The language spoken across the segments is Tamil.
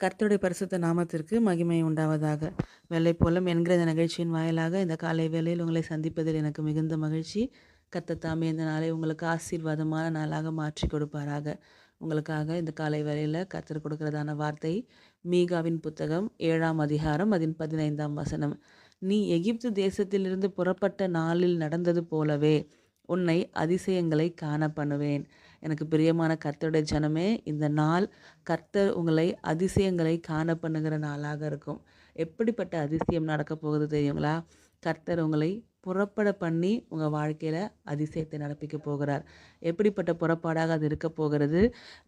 கர்த்தருடைய பரிசுத்த நாமத்திற்கு மகிமை உண்டாவதாக. வெள்ளை போலம் என்கிற இந்த நிகழ்ச்சியின் வாயிலாக இந்த காலை வேளையில் உங்களை சந்திப்பதில் எனக்கு மிகுந்த மகிழ்ச்சி. கத்தத்தாமே இந்த நாளை உங்களுக்கு ஆசீர்வாதமான நாளாக மாற்றி கொடுப்பாராக. உங்களுக்காக இந்த காலை வேளையில் கத்தர் கொடுக்கிறதான வார்த்தை மீகாவின் புத்தகம் ஏழாம் அதிகாரம் அதன் பதினைந்தாம் வசனம். நீ எகிப்து தேசத்திலிருந்து புறப்பட்ட நாளில் நடந்தது போலவே உன்னை அதிசயங்களை காண பண்ணுவேன். எனக்கு பிரியமான கர்த்தருடைய ஜனமே இந்த நாள் கர்த்தர் உங்களை அதிசயங்களை காண பண்ணுகிற நாளாக இருக்கும். எப்படிப்பட்ட அதிசயம் நடக்க போகுது தெரியுங்களா? கர்த்தர் உங்களை புறப்பட பண்ணி உங்கள் வாழ்க்கையில் அதிசயத்தை நடப்பிக்க போகிறார். எப்படிப்பட்ட புறப்பாடாக அது இருக்க போகிறது?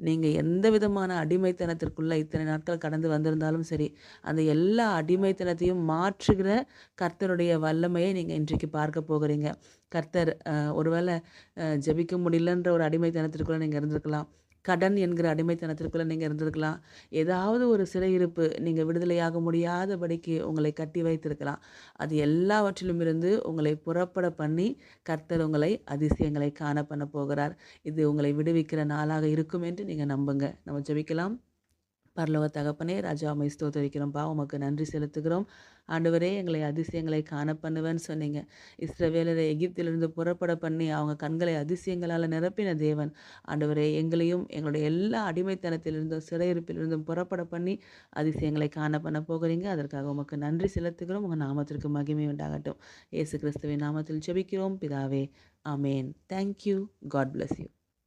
நீங்கள் எந்த விதமான அடிமைத்தனத்திற்குள்ளே இத்தனை நாட்கள் கடந்து வந்திருந்தாலும் சரி அந்த எல்லா அடிமைத்தனத்தையும் மாற்றுகிற கர்த்தருடைய வல்லமையை நீங்கள் இன்றைக்கு பார்க்க போகிறீங்க. கர்த்தர் ஒருவேளை ஜபிக்க முடியலன்ற ஒரு அடிமைத்தனத்திற்குள்ளே நீங்கள் இருந்திருக்கலாம். கடன் என்கிற அடிமைத்தனத்திற்குள்ளே நீங்கள் இருந்திருக்கலாம். ஏதாவது ஒரு சிறையிருப்பு நீங்கள் விடுதலையாக முடியாதபடிக்கு உங்களை கட்டி வைத்திருக்கலாம். அது எல்லாவற்றிலும் இருந்து உங்களை புறப்பட பண்ணி கர்த்தர் உங்களை அதிசயங்களை காண பண்ண போகிறார். இது உங்களை விடுவிக்கிற நாளாக இருக்கும் என்று நீங்கள் நம்புங்க. நம்ம ஜெபிக்கலாம். பரலோக தகப்பனே ராஜாவை ஸ்தோத்தரிக்கிறோம்ப்பா உமக்கு நன்றி செலுத்துகிறோம். ஆண்டவரே எங்களை அதிசயங்களை காண பண்ணுவேன்னு சொன்னீங்க. இஸ்ரவேலரை எகிப்திலிருந்து புறப்பட பண்ணி அவங்க கண்களை அதிசயங்களால் நிரப்பின தேவன். ஆண்டவரே எங்களையும் எங்களுடைய எல்லா அடிமைத்தனத்திலிருந்தும் சிறையிருப்பிலிருந்தும் புறப்பட பண்ணி அதிசயங்களை காண பண்ண போகிறீங்க. அதற்காக உமக்கு நன்றி செலுத்துகிறோம். உங்கள் நாமத்திற்கு மகிமை உண்டாகட்டும். ஏசு கிறிஸ்துவின் நாமத்தில் ஜெபிக்கிறோம். பிதாவே amen thank you God bless you